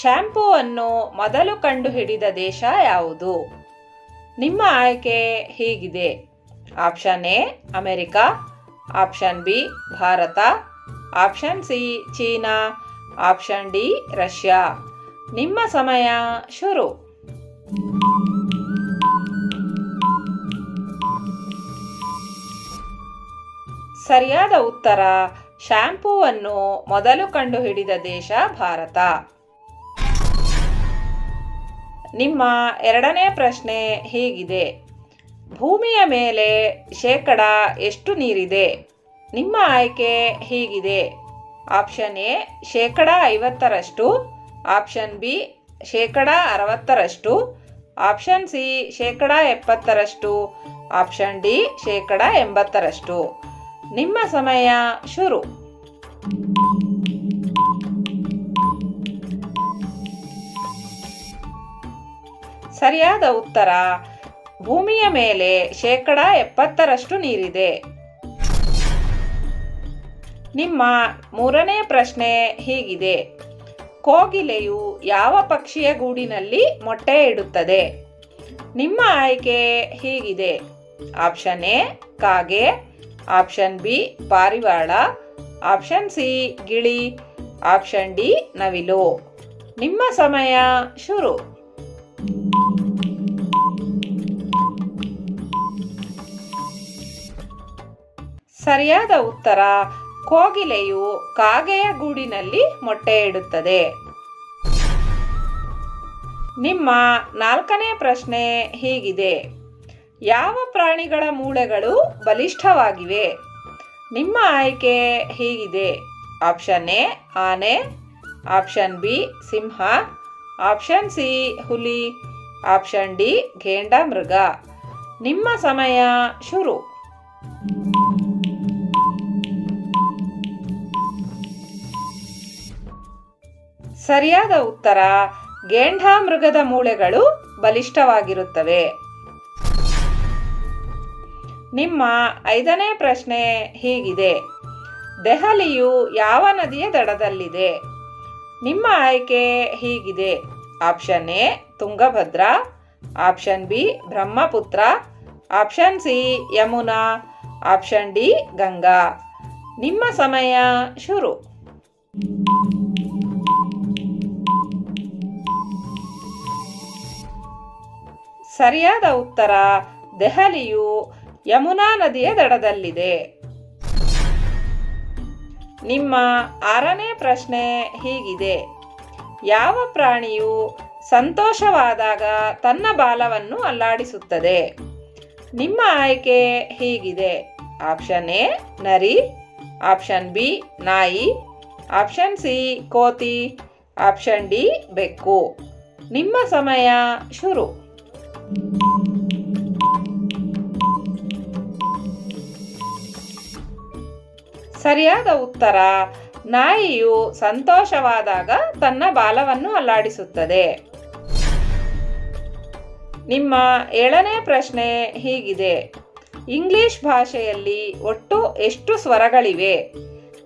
ಶ್ಯಾಂಪೂವನ್ನು ಮೊದಲು ಕಂಡುಹಿಡಿದ ದೇಶ ಯಾವುದು? ನಿಮ್ಮ ಆಯ್ಕೆ ಹೀಗಿದೆ? Option A, America. Option B, Bharat. Option C, China. Option D, Russia. ನಿಮ್ಮ ಸಮಯ ಶುರು. ಸರಿಯಾದ ಉತ್ತರ ಶ್ಯಾಂಪೂವನ್ನು ಮೊದಲು ಕಂಡುಹಿಡಿದ ದೇಶ ಭಾರತ. ನಿಮ್ಮ ಎರಡನೇ ಪ್ರಶ್ನೆ ಹೀಗಿದೆ. ಭೂಮಿಯ ಮೇಲೆ ಶೇಕಡ ಎಷ್ಟು ನೀರಿದೆ? ನಿಮ್ಮ ಆಯ್ಕೆ ಹೀಗಿದೆ. ಆಪ್ಷನ್ ಎ, ಶೇಕಡ ಐವತ್ತರಷ್ಟು. ಆಪ್ಷನ್ ಬಿ, ಶೇಕಡ ಅರವತ್ತರಷ್ಟು. ಆಪ್ಷನ್ ಸಿ, ಶೇಕಡ ಎಪ್ಪತ್ತರಷ್ಟು. ಆಪ್ಷನ್ ಡಿ, ಶೇಕಡ ಎಂಬತ್ತರಷ್ಟು. ನಿಮ್ಮ ಸಮಯ ಶುರು. ಸರಿಯಾದ ಉತ್ತರ. ಭೂಮಿಯ ಮೇಲೆ ಶೇಕಡ ಎಪ್ಪತ್ತರಷ್ಟು ನೀರಿದೆ. ನಿಮ್ಮ ಮೂರನೇ ಪ್ರಶ್ನೆ ಹೀಗಿದೆ. ಕೋಗಿಲೆಯು ಯಾವ ಪಕ್ಷಿಯ ಗೂಡಿನಲ್ಲಿ ಮೊಟ್ಟೆ ಇಡುತ್ತದೆ? ನಿಮ್ಮ ಆಯ್ಕೆ ಹೀಗಿದೆ. ಆಪ್ಷನ್ ಎ, ಕಾಗೆ. ಆಪ್ಷನ್ ಬಿ, ಪಾರಿವಾಳ. ಆಪ್ಷನ್ ಸಿ, ಗಿಳಿ. ಆಪ್ಷನ್ ಡಿ, ನವಿಲು. ನಿಮ್ಮ ಸಮಯ ಶುರು. ಸರಿಯಾದ ಉತ್ತರ ಕೋಗಿಲೆಯು ಕಾಗೆಯ ಗೂಡಿನಲ್ಲಿ ಮೊಟ್ಟೆ ಇಡುತ್ತದೆ. ನಿಮ್ಮ ನಾಲ್ಕನೇ ಪ್ರಶ್ನೆ ಹೀಗಿದೆ. ಯಾವ ಪ್ರಾಣಿಗಳ ಮೂಳೆಗಳು ಬಲಿಷ್ಠವಾಗಿವೆ? ನಿಮ್ಮ ಆಯ್ಕೆ ಹೀಗಿದೆ. ಆಪ್ಷನ್ ಎ, ಆನೆ. ಆಪ್ಷನ್ ಬಿ, ಸಿಂಹ. ಆಪ್ಷನ್ ಸಿ, ಹುಲಿ. ಆಪ್ಷನ್ ಡಿ ಮೃಗ. ನಿಮ್ಮ ಸಮಯ ಶುರು. ಸರಿಯಾದ ಉತ್ತರ ಮೃಗದ ಮೂಳೆಗಳು ಬಲಿಷ್ಠವಾಗಿರುತ್ತವೆ. ನಿಮ್ಮ ಐದನೇ ಪ್ರಶ್ನೆ ಹೀಗಿದೆ. ದೆಹಲಿಯು ಯಾವ ನದಿಯ ದಡದಲ್ಲಿದೆ? ನಿಮ್ಮ ಆಯ್ಕೆ ಹೀಗಿದೆ. Option A, Tungabhadra. Option B, Brahmaputra. Option C, Yamuna. Option D, Ganga. ನಿಮ್ಮ ಸಮಯ ಶುರು. ಸರಿಯಾದ ಉತ್ತರ ದೆಹಲಿಯು ಯಮುನಾ ನದಿಯ ದಡದಲ್ಲಿದೆ. ನಿಮ್ಮ ಆರನೇ ಪ್ರಶ್ನೆ ಹೀಗಿದೆ. ಯಾವ ಪ್ರಾಣಿಯು ಸಂತೋಷವಾದಾಗ ತನ್ನ ಬಾಲವನ್ನು ಅಲ್ಲಾಡಿಸುತ್ತದೆ? ನಿಮ್ಮ ಆಯ್ಕೆ ಹೀಗಿದೆ. ಆಪ್ಷನ್ ಎ, ನರಿ. ಆಪ್ಷನ್ ಬಿ, ನಾಯಿ. ಆಪ್ಷನ್ ಸಿ, ಕೋತಿ. ಆಪ್ಷನ್ ಡಿ, ಬೆಕ್ಕು. ನಿಮ್ಮ ಸಮಯ ಶುರು. ಸರಿಯಾದ ಉತ್ತರ. ನಾಯಿಯು ಸಂತೋಷವಾದಾಗ ತನ್ನ ಬಾಲವನ್ನು ಅಲ್ಲಾಡಿಸುತ್ತದೆ. ನಿಮ್ಮ ಏಳನೇ ಪ್ರಶ್ನೆ ಹೀಗಿದೆ. ಇಂಗ್ಲಿಷ್ ಭಾಷೆಯಲ್ಲಿ ಒಟ್ಟು ಎಷ್ಟು ಸ್ವರಗಳಿವೆ?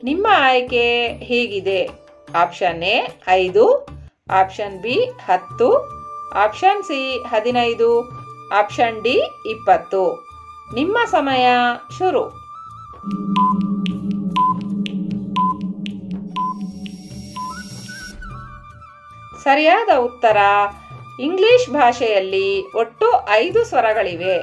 ನಿಮ್ಮ ಆಯ್ಕೆ ಹೀಗಿದೆ. ಆಪ್ಷನ್ ಎ ಐದು, ಆಪ್ಷನ್ ಬಿ ಹತ್ತು ಆಪ್ಷನ್ ಸಿ ಹದಿನೈದು. ಆಪ್ಷನ್ ಡಿ ಇಪ್ಪತ್ತು. ನಿಮ್ಮ ಸಮಯ ಶುರು. ಸರಿಯಾದ ಉತ್ತರ, ಇಂಗ್ಲಿಷ್ ಭಾಷೆಯಲ್ಲಿ ಒಟ್ಟು ಐದು ಸ್ವರಗಳಿವೆ.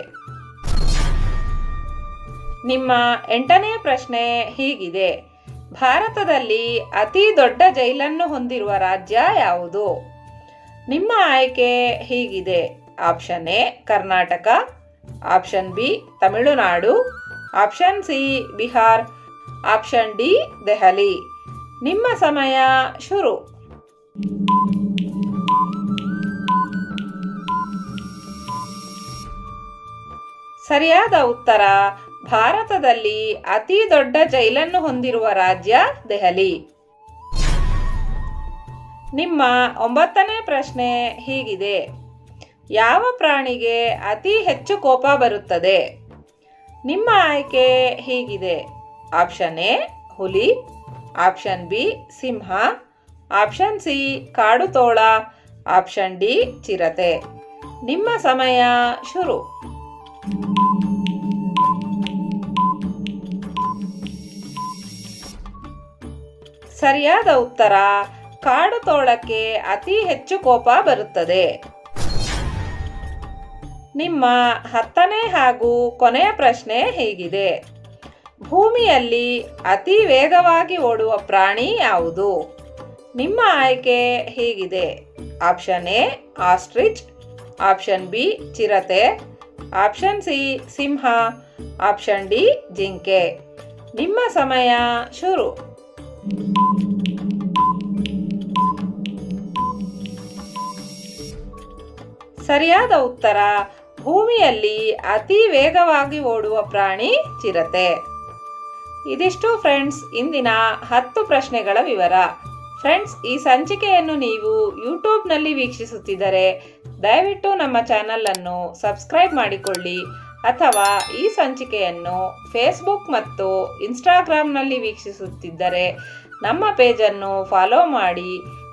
ನಿಮ್ಮ ಎಂಟನೇ ಪ್ರಶ್ನೆ ಹೀಗಿದೆ. ಭಾರತದಲ್ಲಿ ಅತಿ ದೊಡ್ಡ ಜೈಲನ್ನು ಹೊಂದಿರುವ ರಾಜ್ಯ ಯಾವುದು? ನಿಮ್ಮ ಆಯ್ಕೆ ಹೀಗಿದೆ. Option A, Karnataka. Option B, Tamil Nadu. Option C, Bihar. Option D, Delhi. ನಿಮ್ಮ ಸಮಯ ಶುರು. ಸರಿಯಾದ ಉತ್ತರ. ಭಾರತದಲ್ಲಿ ಅತಿ ದೊಡ್ಡ ಜೈಲನ್ನು ಹೊಂದಿರುವ ರಾಜ್ಯ ದೆಹಲಿ. ನಿಮ್ಮ ಒಂಬತ್ತನೇ ಪ್ರಶ್ನೆ ಹೀಗಿದೆ. ಯಾವ ಪ್ರಾಣಿಗೆ ಅತಿ ಹೆಚ್ಚು ಕೋಪ ಬರುತ್ತದೆ? ನಿಮ್ಮ ಆಯ್ಕೆ ಹೀಗಿದೆ. ಆಪ್ಷನ್ ಎ, ಹುಲಿ. ಆಪ್ಷನ್ ಬಿ, ಸಿಂಹ. ಆಪ್ಷನ್ ಸಿ, ಕಾಡು ತೋಳ. ಆಪ್ಷನ್ ಡಿ, ಚಿರತೆ. ನಿಮ್ಮ ಸಮಯ ಶುರು. ಸರಿಯಾದ ಉತ್ತರ ಕಾಡು ತೋಳಕ್ಕೆ ಅತಿ ಹೆಚ್ಚು ಕೋಪ ಬರುತ್ತದೆ. ನಿಮ್ಮ ಹತ್ತನೇ ಹಾಗೂ ಕೊನೆಯ ಪ್ರಶ್ನೆ ಹೀಗಿದೆ. ಭೂಮಿಯಲ್ಲಿ ಅತಿ ವೇಗವಾಗಿ ಓಡುವ ಪ್ರಾಣಿ ಯಾವುದು? ನಿಮ್ಮ ಆಯ್ಕೆ ಹೀಗಿದೆ. Option A, ostrich. Option B, ಚಿರತೆ. ಆಪ್ಷನ್ ಸಿ, ಸಿಂಹ. ಆಪ್ಷನ್ ಡಿ, ಜಿಂಕೆ. ನಿಮ್ಮ ಸಮಯ ಶುರು. ಸರಿಯಾದ ಉತ್ತರ, ಭೂಮಿಯಲ್ಲಿ ಅತಿ ವೇಗವಾಗಿ ಓಡುವ ಪ್ರಾಣಿ ಚಿರತೆ. ಇದಿಷ್ಟು ಫ್ರೆಂಡ್ಸ್ ಇಂದಿನ ಹತ್ತು ಪ್ರಶ್ನೆಗಳ ವಿವರ. ಫ್ರೆಂಡ್ಸ್ ಈ ಸಂಚಿಕೆಯನ್ನು ನೀವು ಯೂಟ್ಯೂಬ್ನಲ್ಲಿ ವೀಕ್ಷಿಸುತ್ತಿದ್ದರೆ ದಯವಿಟ್ಟು ನಮ್ಮ ಚಾನಲನ್ನು ಸಬ್ಸ್ಕ್ರೈಬ್ ಮಾಡಿಕೊಳ್ಳಿ ಅಥವಾ ಈ ಸಂಚಿಕೆಯನ್ನು ಫೇಸ್ಬುಕ್ ಮತ್ತು ಇನ್ಸ್ಟಾಗ್ರಾಮ್ನಲ್ಲಿ ವೀಕ್ಷಿಸುತ್ತಿದ್ದರೆ ನಮ್ಮ ಪೇಜನ್ನು ಫಾಲೋ ಮಾಡಿ